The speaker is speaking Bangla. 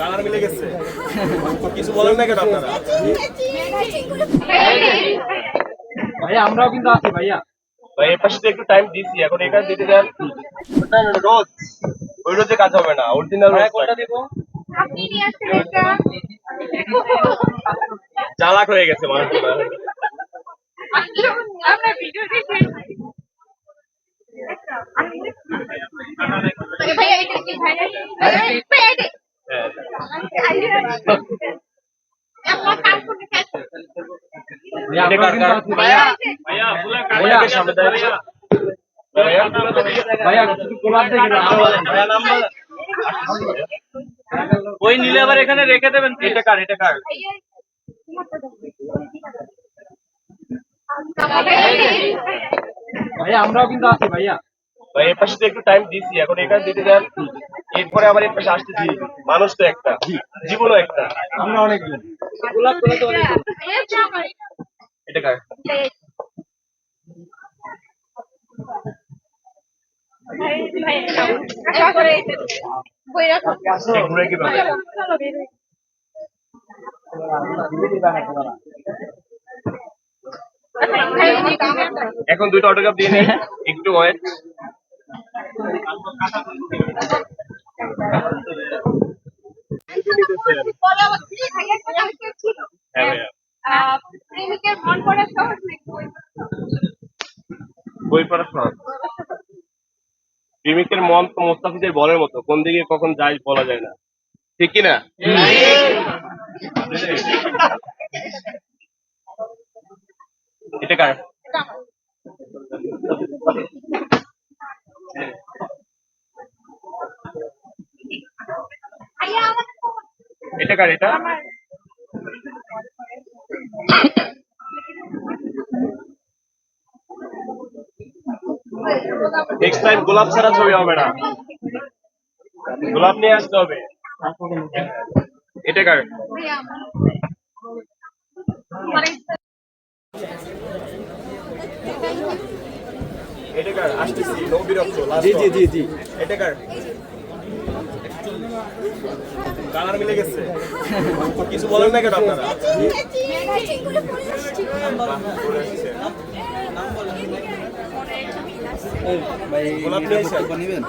কালার মিলে গেছে। কিছু বলেন না কেন আপনারা? ভাইয়া আমরাও কিন্তু আছি ভাইয়া। ভাই এর পাশে তো একটু টাইম দিছি এখন এখানে দিতে যান না না রোজ ওই রোজে কাজ হবে না অরিজিনাল রোজ কোনটা দিব? আপনি নিয়ে আসছেন এটা চালাক হয়ে গেছে মানুষগুলো। আমরা ভিডিও ভাইয়া এটা কি ভাইয়া ওই নিলে আবার এখানে রেখে দেবেন এটা কার এটা কার ভাইয়া আমরাও কিন্তু আছি ভাইয়া ভাই এর পাশে তো একটু টাইম দিছি এখন এখানে দিতে যান এরপরে আবার এর পাশে আসতেছি মানুষ তো একটা জীবনও একটা। আমরা অনেক এটা কার? ঘুরে কি এখন দুইটা অটোগ্রাফ দিয়ে নেই একটু ওয়েট প্রেমিকের মন পড়া সহজ নাকি বই পড়া সহজ? প্রেমিকের মন তো মোস্তাফিজের বলের মতো কোন দিকে কখন যায় বলা যায় না। ঠিক কি না এটা কার? এটা কার এটা? নেক্সট টাইম গোলাপ ছাড়া ছবি হবে না। গোলাপ নিয়ে আসতে হবে। এটা কার? এটা কার? আসতেছি নো জি জি জি জি। এটা কার? কালার মিলে গেছে? কিছু বলেন না কেন আপনারা? গোলাপ নিয়ে নিবেন?